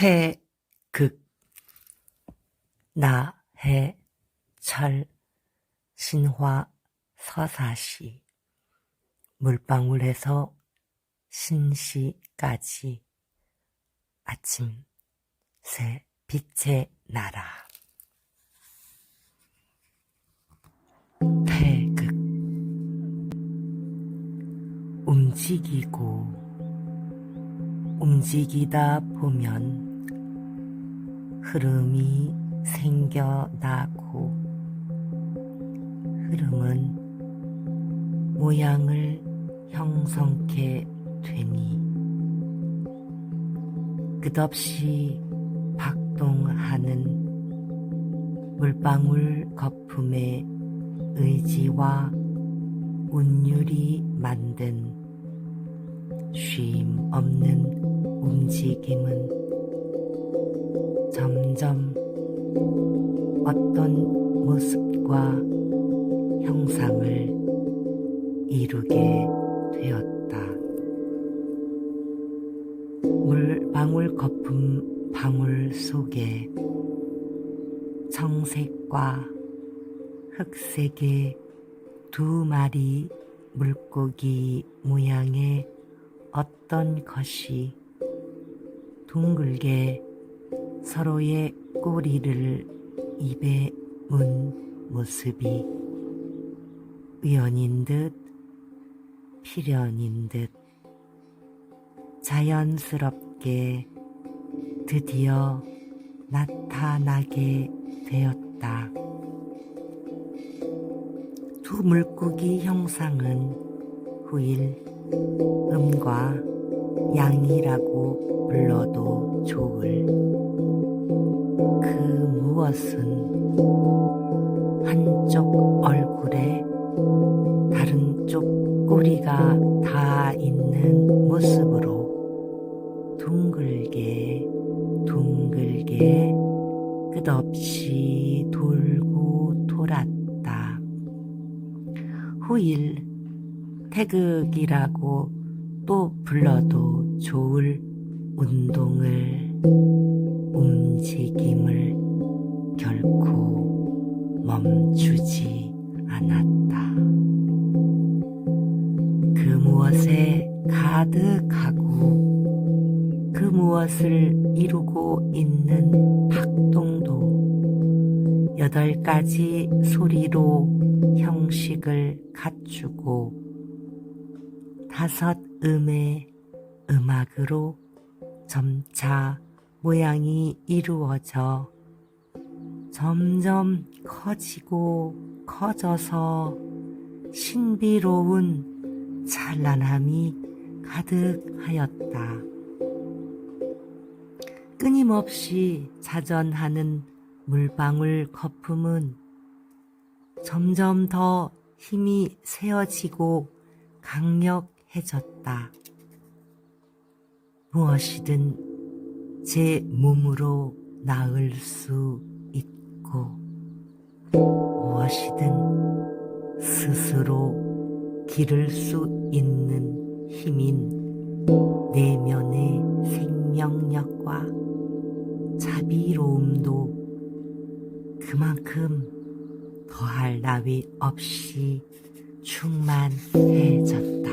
태극 나해 철 신화 서사시 물방울에서 신시까지 아침 새 빛의 나라. 태극. 움직이고 움직이다 보면 흐름이 생겨나고 흐름은 모양을 형성케 되니 끝없이 박동하는 물방울 거품의 의지와 운율이 만든 쉼 없는 움직임은 어떤 모습과 형상을 이루게 되었다. 물 방울 거품 방울 속에 청색과 흑색의 두 마리 물고기 모양의 어떤 것이 둥글게 서로의 꼬리를 입에 문 모습이 우연인 듯 필연인 듯 자연스럽게 드디어 나타나게 되었다. 두 물고기 형상은 후일 음과 양이라고 불러도 좋을 그 무엇은 한쪽 얼굴에 다른 쪽 꼬리가 다 있는 모습으로 둥글게 둥글게 끝없이 돌고 돌았다. 후일 태극이라고 또 불러도 좋을 운동을 움직임 가득하고 그 무엇을 이루고 있는 박동도 여덟 가지 소리로 형식을 갖추고 다섯 음의 음악으로 점차 모양이 이루어져 점점 커지고 커져서 신비로운 찬란함이 가득하였다. 끊임없이 자전하는 물방울 거품은 점점 더 힘이 세어지고 강력해졌다. 무엇이든 제 몸으로 나을 수 있고 무엇이든 스스로 기를 수 있는 힘인 내면의 생명력과 자비로움도 그만큼 더할 나위 없이 충만해졌다.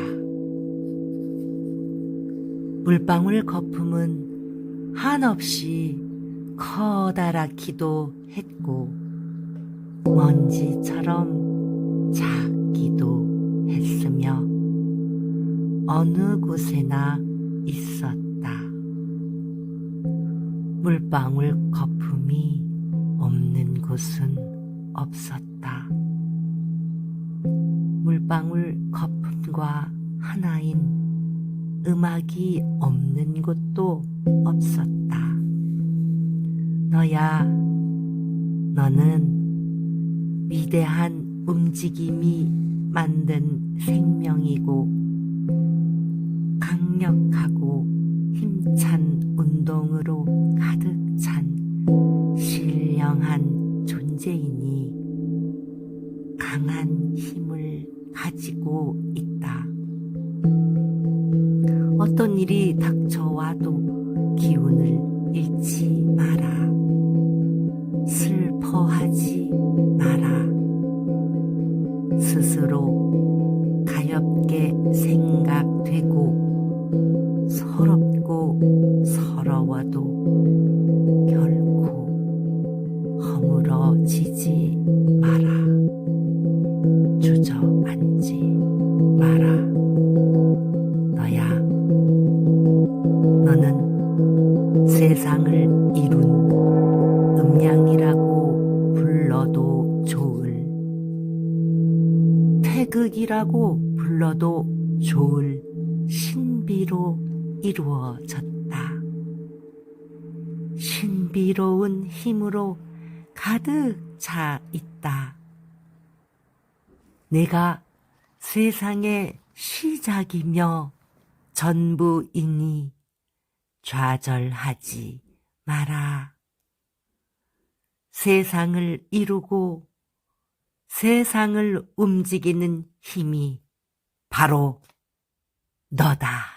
물방울 거품은 한없이 커다랗기도 했고 먼지처럼 어느 곳에나 있었다. 물방울 거품이 없는 곳은 없었다. 물방울 거품과 하나인 음악이 없는 곳도 없었다. 너야, 너는 위대한 움직임이 만든 생명이고 강력하고 힘찬 운동으로 가득 찬 신령한 존재이니 강한 힘을 가지고 있다. 어떤 일이 닥쳐와도 기운을 세상을 이룬 음양이라고 불러도 좋을 태극이라고 불러도 좋을 신비로 이루어졌다. 신비로운 힘으로 가득 차 있다. 내가 세상의 시작이며 전부이니 좌절하지 마라. 세상을 이루고 세상을 움직이는 힘이 바로 너다.